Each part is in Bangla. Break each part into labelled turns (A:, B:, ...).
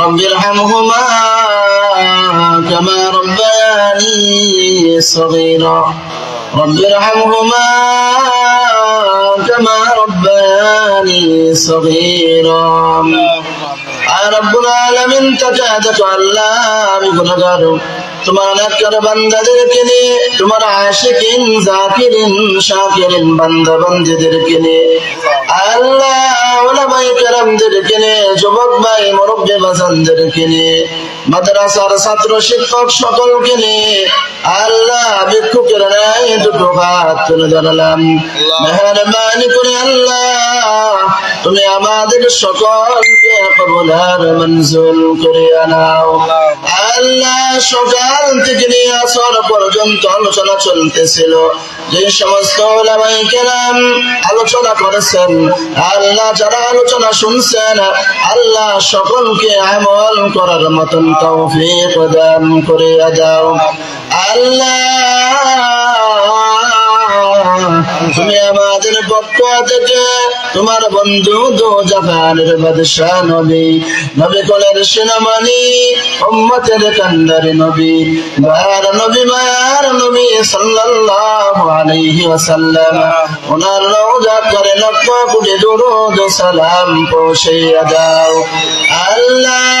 A: رب ارحمهما كما ربياني صغيرا. رب ارحمهما كما ربياني صغيرا. يا رب العالمين تجاهدت علام يكون তোমার নেককার বান্দাদেরকে নিয়ে তোমার আশিকিন জাকিরিন শাকিরিন বান্দা বান্দিদেরকে নিয়ে আল্লাহ ওলামাই কেরামদেরকে নিয়ে যুবক ভাই মুরব্বী বাজানদেরকে নিয়ে মাদ্রাসার ছাত্র শিক্ষক সকলকে নিয়ে আল্লাহ ভিক্ষুকের ন্যায় দুটো হাত তুলে ধরলাম। মেহরবানি করে আল্লাহ তুমি আমাদের সকলকে কবুলার মঞ্জুর করে আনাও। আল্লাহ সকাল থেকে নিয়ে আসর পর্যন্ত আলোচনা চলতেছিল। যে সমস্ত কেরাম আলোচনা করেছেন, আল্লাহ যারা আলোচনা শুনছেন, আল্লাহ সকলকে আমল করার মতন তৌফিক প্রদান করে দাও। আল্লাহ তুমি আমাদের পক্ষ থেকে তোমার বন্ধু দো জাহানের বাদশাহ নবী। নবী কোলের সেনামানি উম্মতের কান্দারে নবী। দয়ার নবী মায়ার নবী সাল্লাল্লাহু আলাইহি ওয়াসাল্লাম। ওনার রওজা করে লক্ষ কোটি দুরুদ সালাম পৌঁছে দাও। আল্লাহ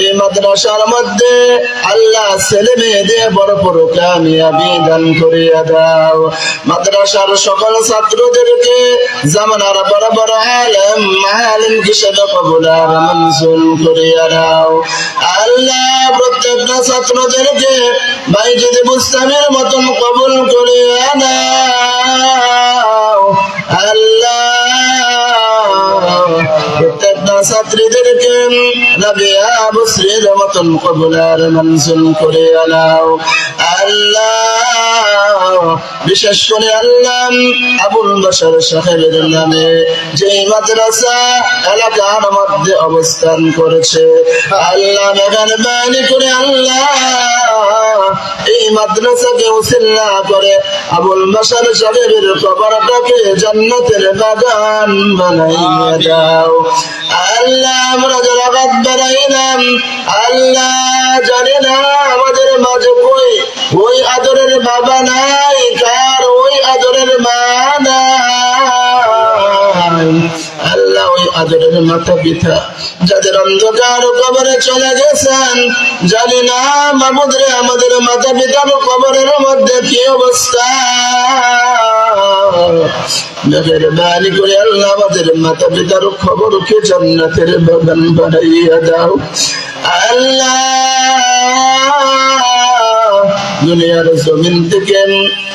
A: এই মাদ্রাসার মধ্যে আল্লাহ ছেলে মেয়েদের বড় কামিয়াবি দান করিয়া দাও। মাদ্রাসার সকল ছাত্রদেরকে জামানার বড় বড় আলেম আলেম হিসেবে কবুলার মঞ্জুর করিয়া দাও। আল্লাহ প্রত্যেকটা ছাত্রদেরকে ভাই যদি বুস্তামের মতন কবুল করিয়া দাও। আল্লাহ ছাত্রীদেরকে রাবিয়া বসরির মতন কবুলার মঞ্জুর করে আনাও। আল্লাহ, বিশেষ করে আল্লাহ আবুল বসর সাহেবের নামে যে মাদ্রাসা এলাকার মধ্যে অবস্থান করেছে। আল্লাহ মেহরবানি করে আল্লাহ এই মাদ্রাসাকে উসিল্লা করে আবুল বাসার সাহেবের কবরটাকে জান্নাতের বাগান বানাইয়া দাও। আল্লাহ আমরা যারা বাদ বানাইলাম আল্লাহ জানি আদরের মাথা পিতা যাদের অন্ধকার কবরে চলে গেছেন, জানি না মামুদরে আমাদের মাতা পিতার কবরের মধ্যে কি অবস্থা। জান্নাতের বাগান বানাইয়া দাও। আল্লাহ! দুনিয়ার জমিন থেকে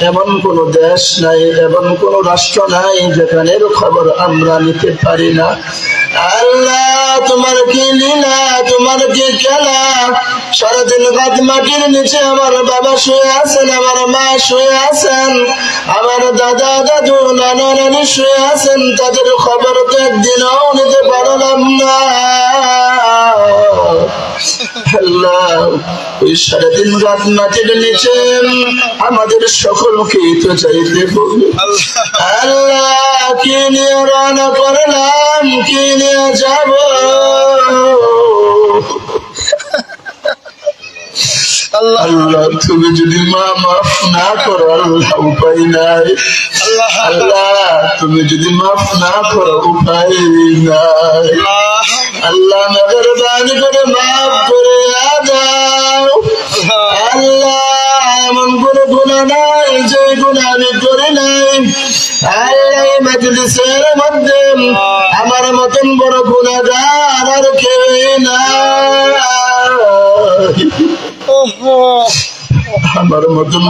A: এমন কোন দেশ নাই, এমন কোন রাষ্ট্র নাই যেখানের খবর আমরা নিতে পারি না। আল্লাহ, তোমার কি লীলা? তোমার কি খেলা? সারাদিন রাত মাটির নিচে আমার বাবা শুয়ে আছেন, আমার মা শুয়ে আছেন, আমার দাদা দাদু, নানা নানি শুয়ে আছেন, তাদের খবর তো একদিনও নিতে আল্লাহ ওই সারাদিন রাত মাটির নিচে আমাদের সকলকে তো চাইতে আল্লাহ কি নিয়ে রানা করলাম কি নিয়ে যাব? আল্লাহ তুমি যদি মা মাফ না করো আল্লাহ উপায় নাই। আল্লাহ। তুমি যদি মাফ না করো উপায় নাই। আল্লাহ। নগর দানি করে মাফ করে দাও। আল্লাহ। এমন কোনো গুণা নাই যে গুণা আমি করি নাই। আল্লাহ মজলিসের মধ্যে আমার মতন বড় গুণাগার আর কেউ নাই। আমার মতন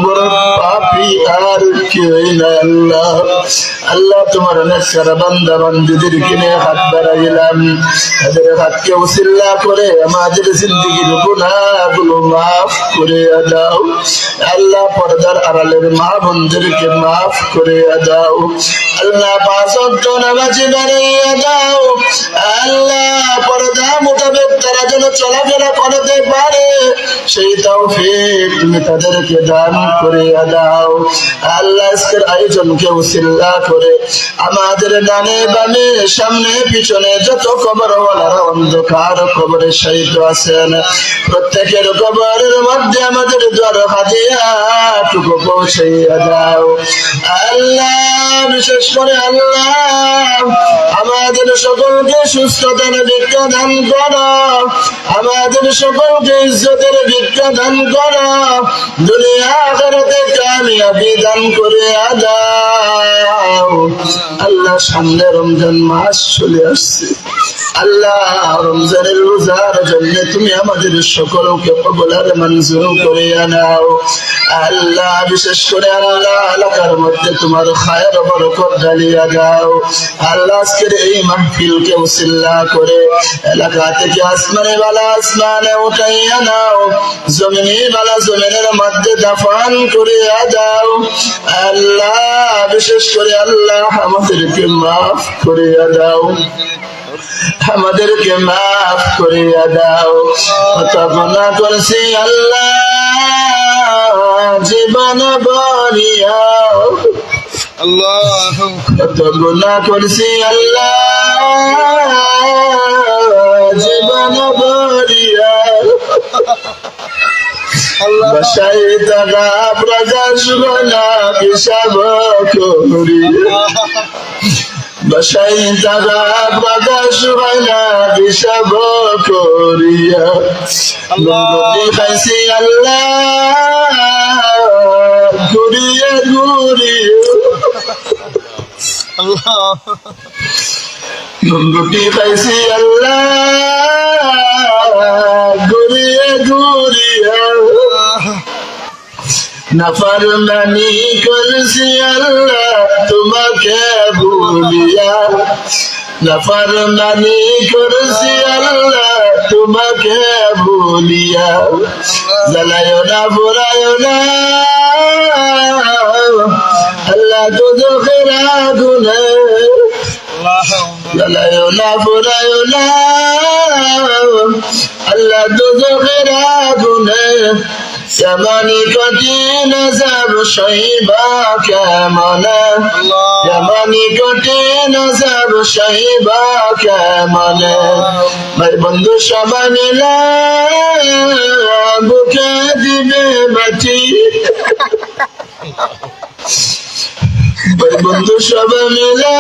A: আল্লাহ। আল্লাহ তোমার নেসারা বান্দা বান্দিদের কিনে হাত বাড়াইলাম। তাদের হাতকে উসিল্লা করে আমাদের জিন্দগির গুণাগুলো মাফ করে দাও। আল্লাহ পর্দার আড়ালের মা বোনদেরকে মাফ করে দাও। আল্লাহ পাঁচ নামাজি বাড়াইয়া দাও। আল্লাহ পর্দা চলাফেরা করতে পারে, সেই তাও তুমি তাদেরকে দান করে দাও। আল্লাহ আজকের আয়োজনকে উসিল্লা করে আমাদের ডানে বামে, সামনে, পিছনে যত অন্ধকার আছেন, প্রত্যেকের কবরের মধ্যে আমাদের জ্বর হাতিয়া টুকু পৌঁছাইয়া দাও। আল্লাহ, বিশেষ করে আল্লাহ, আমাদের সকলকে সুস্থতার ভিক্ষা দান করো। আমাদের সকলকে ইজ্জতের ভিক্ষা দান করা। দুনিয়া আখেরাতে কামিয়াবি দান করে আদাও আল্লাহ সামনে রমজান মাস চলে আসছে। আল্লাহ রমজানের রোজার জন্য তুমি আমাদের সকলকে কবলার মঞ্জুর করে আনাও আল্লাহ, বিশেষ করে আল্লাহ এলাকার মধ্যে তোমার খায়ের বরকত ঢালিয়া দাও। আল্লাহ আজকের এই মাহফিলকে উসিল্লা করে এলাকা থেকে আসমানে বালা আসমানে উঠাইয়া নাও। জমিনে বালা জমিনের মধ্যে দাফান করে দাও। আল্লাহ বিশেষ করে আল্লাহ আমাদেরকে মাফ করে দাও। আমাদেরকে মাফ করে দাও। কল্পনা করছি আল্লাহ জীবন বলিয়া
B: আল্লাহ
A: কত গুণা করছি আল্লাহ নন্দুটি আল্লাহ ঘুরিয়ে ঘুরিয়ে। নাফরমানি করছি আল্লাহ তোমাকে ভুলিয়া। নাফরমানি করছি আল্লাহ তোমাকে ভুলিয়া। জ্বালায় না ফুরায় না। আল্লাহ তো চোখের আগুনে। জ্বালায় না ফুরায় না। আল্লাহ তো চোখের আগুনে। কেমনি কঠিন যাব সইবা কেমন? কেমনি কঠিন যাব সইবা কেমন? ভাই বন্ধু, সবাই মিলে বুকে দিবে মাটি। ভাই বন্ধু, সবাই মিলে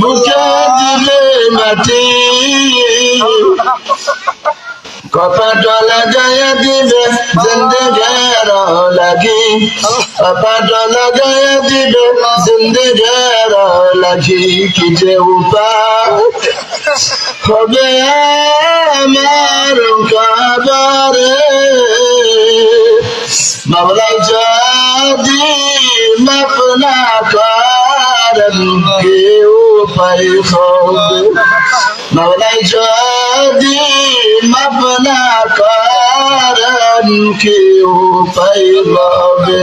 A: বুকে দিবে মাটি। কপাট লাগাইয়া দিবে জিন্দগের লাগি। কপাট লাগাইয়া দিবে জিন্দগের লাগি। কি যে উপায় হবে আমার কাবারে। মাওলাই যদি মাফ না করেন হবে মাওলাই যদি মাফ না করেন কেউ পাই হবে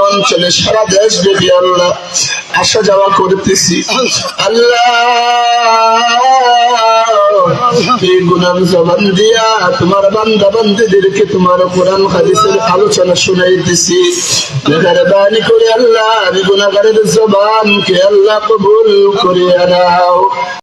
A: অঞ্চলে সারা দেশ ব্যাপী আল্লাহ আসা যাওয়া করতেছি। আল্লাহ, এই গুনার জবান দিয়া তোমার বান্দা বান্দিদেরকে তোমার কোরআন, হাদিসের আলোচনা শুনাইতেছি মেহরবানি করে আল্লাহ, আমি গুনাহগারের জবানকে আল্লাহ কবুল করে নাও